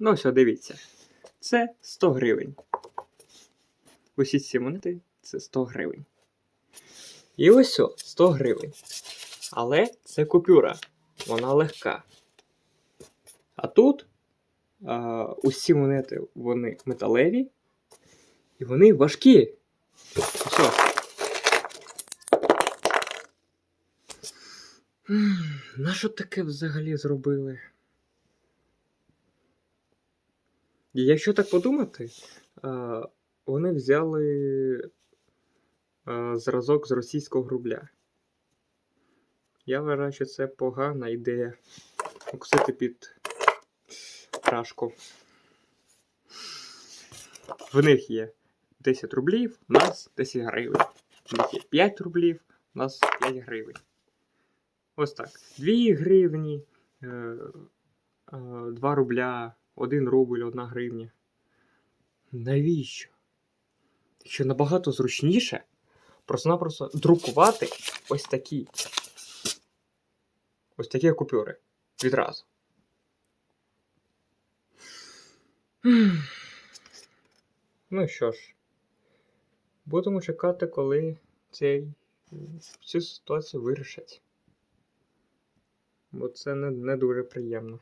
Ну, все, дивіться. Це 100 гривень. Усі ці монети це 100 гривень. І ось о, 100 гривень. Але це купюра. Вона легка. А тут а, усі монети вони металеві. І вони важкі. Все. На що таке взагалі зробили? І Якщо так подумати, вони взяли зразок з російського рубля. Я вважаю, що це погана ідея укусити під крашку. В них є 10 рублів, у нас 10 гривень. В них є 5 рублів, у нас 5 гривень. Ось так. 2 гривні, 2 рубля, 1 рубль, 1 гривня. Навіщо? Якщо набагато зручніше просто-напросто друкувати ось такі. Ось такі купюри. Відразу. Ну що ж, будемо чекати, коли цей, цю ситуацію вирішать. Бо це не, не дуже приємно.